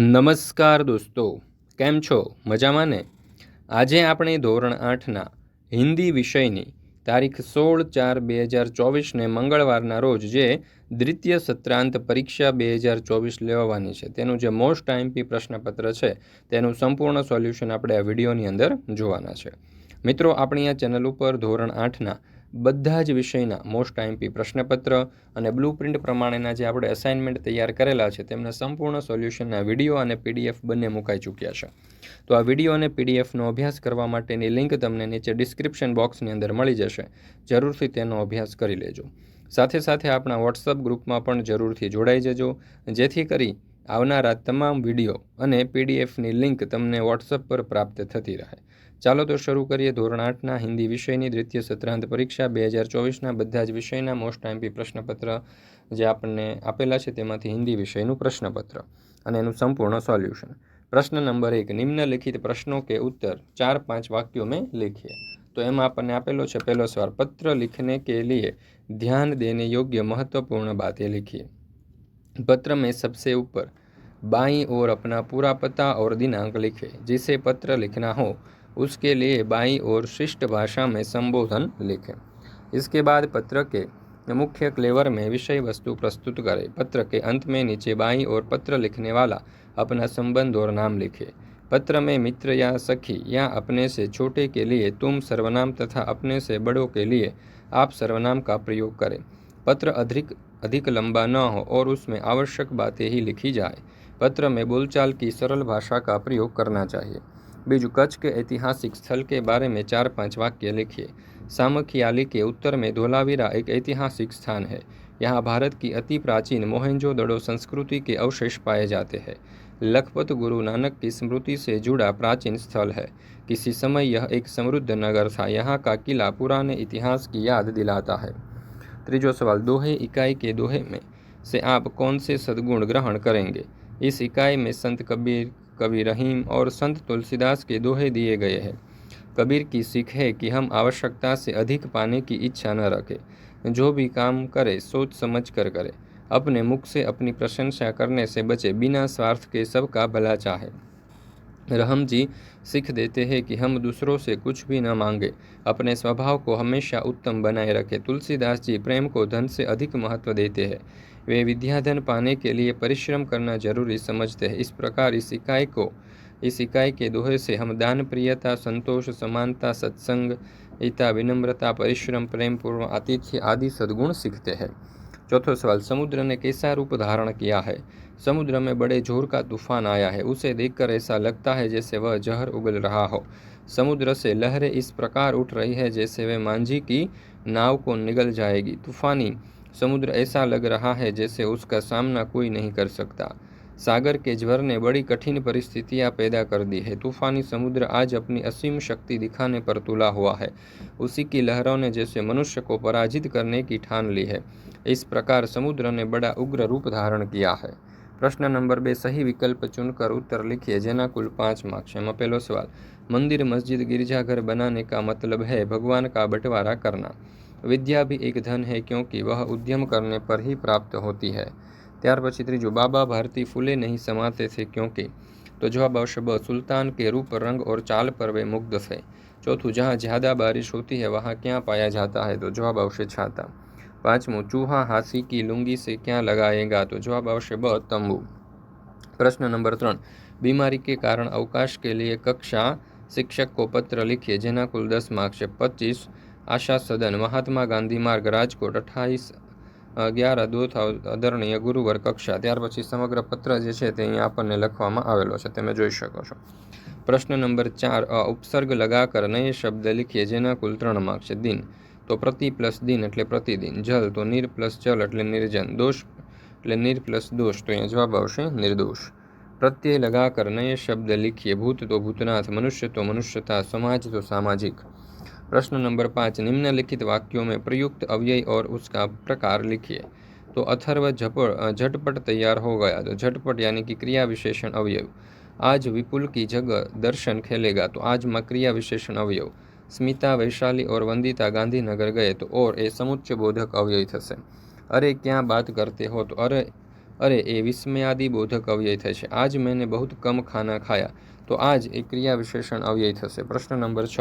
નમસ્કાર દોસ્તો, કેમ છો? મજામાં ને આજે આપણે ધોરણ આઠના હિન્દી વિષયની તારીખ સોળ ચાર બે હજાર ચોવીસને મંગળવારના રોજ જે દ્વિતીય સત્રાંત પરીક્ષા બે હજાર ચોવીસ લેવાની છે, તેનું જે મોસ્ટ ટાઈમપી પ્રશ્નપત્ર છે, તેનું સંપૂર્ણ સોલ્યુશન આપણે આ વિડીયોની અંદર જોવાના છે. મિત્રો, આપણી આ ચેનલ ઉપર ધોરણ આઠના બધા જ વિષયના મોસ્ટ આઈમપી પ્રશ્નપત્ર અને બ્લુ પ્રિન્ટ પ્રમાણેના જે આપણે અસાઇનમેન્ટ તૈયાર કરેલા છે, તેમના સંપૂર્ણ સોલ્યુશનના વીડિયો અને પીડીએફ બંને મુકાઈ ચૂક્યા છે. તો આ વીડિયો અને પીડીએફનો અભ્યાસ કરવા માટેની લિંક તમને નીચે ડિસ્ક્રિપ્શન બોક્સની અંદર મળી જશે. જરૂરથી તેનો અભ્યાસ કરી લેજો. સાથે સાથે આપણા વોટ્સઅપ ગ્રુપમાં પણ જરૂરથી જોડાઈ જજો. જેથી કરી આવનારા તમામ વીડિયો અને પીડીએફની લિંક તમને વોટ્સઅપ પર પ્રાપ્ત થતી રહે. ચાલો તો શરૂ કરીએ ધોરણ આઠના હિન્દી વિષયની દ્વિતીય સત્રાંત પરીક્ષા. બે હજાર ચોવીસના બધા જ વિષયના મોસ્ટ આઈમ્પી પ્રશ્નપત્ર જે આપણને આપેલા છે તેમાંથી હિન્દી વિષયનું પ્રશ્નપત્ર અને એનું સંપૂર્ણ સોલ્યુશન. પ્રશ્ન નંબર એક, નિમ્નલિખિત પ્રશ્નો કે ઉત્તર? ચાર પાંચ વાક્યો મેં લખીએ. તો એમાં આપણને આપેલો છે, પહેલો સવાર પત્ર લિખને કે લીએ? ધ્યાન દેને યોગ્ય મહત્વપૂર્ણ બાતે લખીએ. પત્ર મેં સબસે ઉપર बाईं ओर अपना पूरा पता और दिनांक लिखे। जिसे पत्र लिखना हो, उसके लिए बाई और शिष्ट भाषा में संबोधन लिखें। इसके बाद पत्र के मुख्य क्लेवर में विषय वस्तु प्रस्तुत करें। पत्र के अंत में नीचे बाई और पत्र लिखने वाला अपना संबंध और नाम लिखे। पत्र में मित्र या सखी या अपने से छोटे के लिए तुम सर्वनाम तथा अपने से बड़ों के लिए आप सर्वनाम का प्रयोग करें। पत्र अधिक अधिक लंबा न हो और उसमें आवश्यक बातें ही लिखी जाए। पत्र में बोलचाल की सरल भाषा का प्रयोग करना चाहिए। बीजू कच्छ के ऐतिहासिक स्थल के बारे में चार पाँच वाक्य लिखिए। सामखियाली के उत्तर में धोलावीरा एक ऐतिहासिक स्थान है। यहाँ भारत की अति प्राचीन मोहनजो दड़ो संस्कृति के अवशेष पाए जाते हैं। लखपत गुरु नानक की स्मृति से जुड़ा प्राचीन स्थल है। किसी समय यह एक समृद्ध नगर था। यहाँ का किला पुराने इतिहास की याद दिलाता है। त्रिजो सवाल, दोहे इकाई के दोहे में से आप कौन से सद्गुण ग्रहण करेंगे? इस इकाई में संत कबीर, कवि रहीम और संत तुलसीदास के दोहे दिए गए हैं। कबीर की सीख है कि हम आवश्यकता से अधिक पाने की इच्छा न रखें। जो भी काम करें, सोच समझ कर करें। अपने मुख से अपनी प्रशंसा करने से बचे बिना स्वार्थ के सबका भला चाहे। रहम जी सीख देते हैं कि हम दूसरों से कुछ भी न मांगे। अपने स्वभाव को हमेशा उत्तम बनाए रखें। तुलसीदास जी प्रेम को धन से अधिक महत्व देते हैं। वे विद्याधन पाने के लिए परिश्रम करना ज़रूरी समझते हैं। इस प्रकार इस इकाई को, इस इकाई के दोहे से हम दान, प्रियता, संतोष, समानता, सत्संग हिता विनम्रता, परिश्रम, प्रेम पूर्व, आतिथ्य आदि सद्गुण सीखते हैं। चौथा सवाल, समुद्र ने कैसा रूप धारण किया है? समुद्र में बड़े ज़ोर का तूफ़ान आया है। उसे देखकर ऐसा लगता है जैसे वह जहर उगल रहा हो। समुद्र से लहरें इस प्रकार उठ रही है जैसे वह मांझी की नाव को निगल जाएगी। तूफानी समुद्र ऐसा लग रहा है जैसे उसका सामना कोई नहीं कर सकता। सागर के ज्वर ने बड़ी कठिन परिस्थितियाँ पैदा कर दी है। तूफानी समुद्र आज अपनी असीम शक्ति दिखाने पर तुला हुआ है। उसी की लहरों ने जैसे मनुष्य को पराजित करने की ठान ली है। इस प्रकार समुद्र ने बड़ा उग्र रूप धारण किया है। प्रश्न नंबर बे, सही विकल्प चुनकर उत्तर लिखिए। जेना कुल पाँच मार्क्स है। પહેલો सवाल, मंदिर, मस्जिद, गिरजाघर बनाने का मतलब है भगवान का बंटवारा करना। विद्या भी एक धन है क्योंकि वह उद्यम करने पर ही प्राप्त होती है ત્યાર પછી ત્રીજું बाबा भारती फूले नहीं समाते थे क्योंकि तो जवाब आवश्य ब सुल्तान के रूप रंग और चाल पर वे मुग्ध थे चौथું जहाँ ज़्यादा बारिश होती है वहाँ क्या पाया जाता है तो जवाब आवश्य छाता पाँचमું चूहा हाथी की लुंगी से क्या लगाएगा तो जवाब आवश्य ब तंबू प्रश्न नंबर ત્રણ बीमारी के कारण अवकाश के लिए कक्षा शिक्षक को पत्र लिखिए જેના કુલ દસ માર્ક છે પચીસ આશા સદન મહાત્મા ગાંધી માર્ગ રાજકોટ અઠ્ઠાવીસ અગિયાર, દો આદરણીય ગુરુવર કક્ષા. ત્યાર પછી સમગ્ર પત્ર જે છે તે અહીંયા આપણને લખવામાં આવેલો છે. તમે જોઈ શકો છો. પ્રશ્ન નંબર ચાર, અ, ઉપસર્ગ લગાકર નય શબ્દ લખીએ જેના કુલ ત્રણ માર્ક છે. દિન. તો પ્રતિ પ્લસ દિન એટલે પ્રતિદિન. જલ તો નીર પ્લસ જલ એટલે નિર્જન. દોષ એટલે નિર પ્લસ દોષ. તો અહીંયા જવાબ આવશે નિર્દોષ. પ્રત્યય લગાકર નય શબ્દ લખીએ. ભૂત તો ભૂતનાથ, મનુષ્ય તો મનુષ્યતા, સમાજ તો સામાજિક. प्रश्न नंबर पाँच, निम्नलिखित वाक्यों में प्रयुक्त अव्यय और उसका प्रकार लिखिए। तो अथर्व झपड़ झटपट तैयार हो गया। तो झटपट यानी कि क्रिया विशेषण अवयव। आज विपुल की जगह दर्शन खेलेगा तो आज म क्रिया विशेषण अवयव। स्मिता, वैशाली और वंदिता गांधीनगर गए तो और ये समुच्च बोधक अव्यय थे अरे, क्या बात करते हो? तो अरे अरे ये विस्मयादि बोधक अव्यय थे आज मैंने बहुत कम खाना खाया तो आज ए क्रिया विशेषण अव्यय थे प्रश्न नंबर छ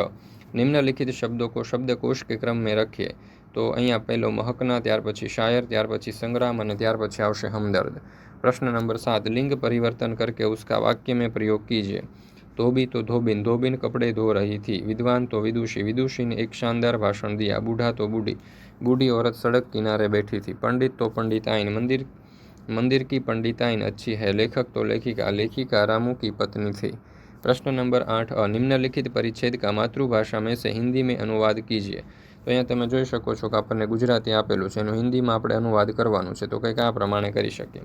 નિમ્નલિખિત શબ્દો को શબ્દકોશ કે ક્રમ में રખીએ તો અહીંયા પહેલો મહકના ત્યાર પછી શાયર ત્યાર પછી સંગ્રામ અને ત્યાર પછી આવશે હમદર્દ પ્રશ્ન નંબર સાત લિંગ परिवर्तन करके उसका वाक्य में प्रयोग कीजिए धोबी तो धोबिन धोबिन कपड़े धो रही थी विद्वान तो विदुषी विदुषी ने एक शानदार भाषण दिया बूढ़ा तो बूढ़ी बूढ़ी औरत सड़क किनारे बैठी थी पंडित तो पंडिताइन मंदिर मंदिर की पंडिताइन अच्छी है लेखक तो लेखिका लेखिका रामू की पत्नी थी प्रश्न नंबर आठ अ निम्नलिखित परिच्छेद का मातृभाषा में से हिंदी में अनुवाद कीजिए તો અહીંયા તમે જોઈ શકો છો કે આપણને ગુજરાતી આપેલું છે એનું હિન્દીમાં આપણે અનુવાદ કરવાનું છે તો કંઈક આ પ્રમાણે કરી શકીએ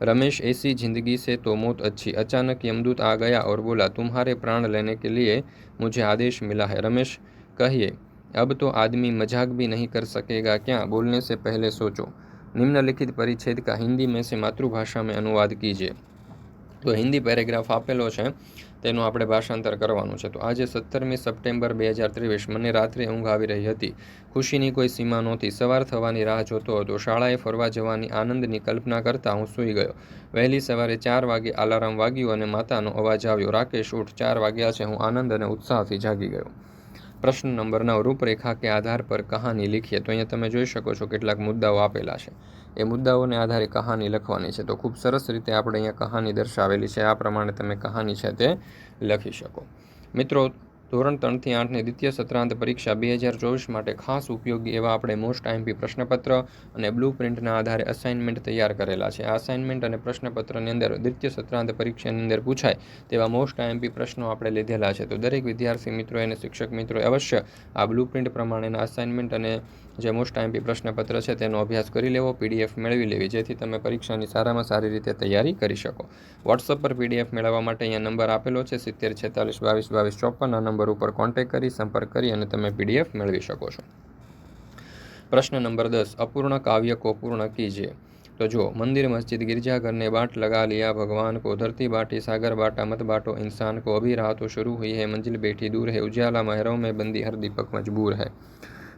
रमेश ऐसी जिंदगी से तो मौत अच्छी अचानक यमदूत आ गया और बोला तुम्हारे प्राण लेने के लिए मुझे आदेश मिला है रमेश कहिए अब तो आदमी मजाक भी नहीं कर सकेगा क्या बोलने से पहले सोचो निम्नलिखित परिच्छेद का हिंदी में से मातृभाषा में अनुवाद कीजिए તો હિન્દી પેરેગ્રાફ આપેલો છે, તેનું આપણે ભાષાંતર કરવાનું છે. તો આજે સત્તરમી સપ્ટેમ્બર બે હજાર ત્રેવીસ, મને રાત્રે ઊંઘ આવી રહી હતી. ખુશીની કોઈ સીમા નહોતી. સવાર થવાની રાહ જોતો હતો. શાળાએ ફરવા જવાની આનંદની કલ્પના કરતાં હું સૂઈ ગયો. વહેલી સવારે ચાર વાગે અલાર્મ વાગ્યું અને માતાનો અવાજ આવ્યો. રાકેશ, ઉઠ. ચાર વાગ્યા છે. હું આનંદ અને ઉત્સાહથી જાગી ગયો. પ્રશ્ન નંબરના રૂપરેખા કે આધાર પર કહાની લખીએ તો અહીંયા તમે જોઈ શકો છો કેટલાક મુદ્દાઓ આપેલા છે. એ મુદ્દાઓને આધારે કહાની લખવાની છે. તો ખૂબ સરસ રીતે આપણે અહીંયા કહાની દર્શાવેલી છે. આ પ્રમાણે તમે કહાની છે તે લખી શકો. મિત્રો ધોરણ ત્રણથી આઠની દ્વિતીય સત્રાંત પરીક્ષા બે હજાર ચોવીસ માટે ખાસ ઉપયોગી એવા આપણે મોસ્ટ આઈમપી પ્રશ્નપત્ર અને બ્લુ પ્રિન્ટના આધારે અસાઇનમેન્ટ તૈયાર કરેલા છે. આ અસાઇનમેન્ટ અને પ્રશ્નપત્રની અંદર દ્વિતીય સત્રાંત પરીક્ષાની અંદર પૂછાય તેવા મોસ્ટ આઈમપી પ્રશ્નો આપણે લીધેલા છે. તો દરેક વિદ્યાર્થી મિત્રો અને શિક્ષક મિત્રો અવશ્ય આ બ્લુ પ્રિન્ટ પ્રમાણેના અસાઇનમેન્ટ અને જે મોસ્ટ આઈએમપી પ્રશ્નપત્ર છે તેનો અભ્યાસ કરી લેવો પીડીએફ મેળવી લેવી જેથી તમે પરીક્ષાની સારામાં સારી રીતે તૈયારી કરી શકો વોટ્સઅપ પર પીડીએફ મેળવવા માટે અહીંયા નંબર આપેલો છે સિત્તેર છેતાલીસ બાવીસ બાવીસ ચોપન આ નંબર ઉપર કોન્ટેક કરી સંપર્ક કરી અને તમે પીડીએફ મેળવી શકો છો પ્રશ્ન નંબર દસ અપૂર્ણ કાવ્ય કો પૂર્ણ કીજીએ तो जो मंदिर मस्जिद गिरजाघर ने बाट लगा लिया भगवान को धरती बाटी सागर बाटा मत बाटो इंसान को अभी राह तो शुरू हुई है मंजिल बैठी दूर है उजाला महरों में बंदी हर दीपक मजबूर है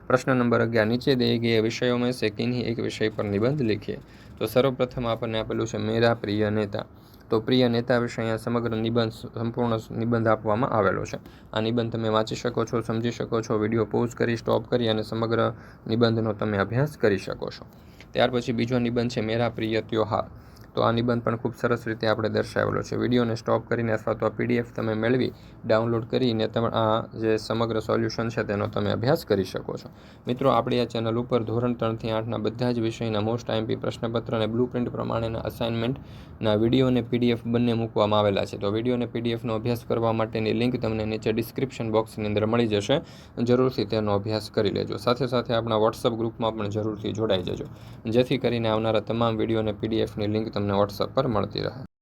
પ્રશ્ન નંબર અગિયાર, નીચે દઈ ગયા વિષયોમાં સે કિન્હી એક વિષય પર નિબંધ લખીએ. તો સર્વપ્રથમ આપણને આપેલું છે મેરા પ્રિય નેતા. તો પ્રિય નેતા વિશે અહીંયા સમગ્ર નિબંધ, સંપૂર્ણ નિબંધ આપવામાં આવેલો છે. આ નિબંધ તમે વાંચી શકો છો, સમજી શકો છો, વીડિયો પોઝ કરી, સ્ટોપ કરી અને સમગ્ર નિબંધનો તમે અભ્યાસ કરી શકો છો. ત્યાર પછી બીજો નિબંધ છે મેરા પ્રિય ત્યોહાર તો આ નિબંધ પણ ખૂબ સરસ રીતે આપણે દર્શાવેલો છે. વિડીયોને સ્ટોપ કરીને અથવા તો આ પીડીએફ તમે મેળવી, ડાઉનલોડ કરીને તમે આ જે સમગ્ર સોલ્યુશન છે તેનો તમે અભ્યાસ કરી શકો છો. મિત્રો, આપણી આ ચેનલ ઉપર ધોરણ ત્રણથી આઠના બધા જ વિષયના મોસ્ટ આઈમપી પ્રશ્નપત્ર અને બ્લુ પ્રિન્ટ પ્રમાણેના અસાઇનમેન્ટના વીડિયો અને પીડીએફ બંને મૂકવામાં આવેલા છે. તો વીડિયો અને પીડીએફનો અભ્યાસ કરવા માટેની લિંક તમને નીચે ડિસ્ક્રિપ્શન બોક્સની અંદર મળી જશે. જરૂરથી તેનો અભ્યાસ કરી લેજો. સાથે સાથે આપણા વોટ્સઅપ ગ્રુપમાં પણ જરૂરથી જોડાઈ જજો. જેથી કરીને આવનારા તમામ વીડિયો અને પીડીએફની લિંક તમને વોટ્સઅપ પર મળતી રહે.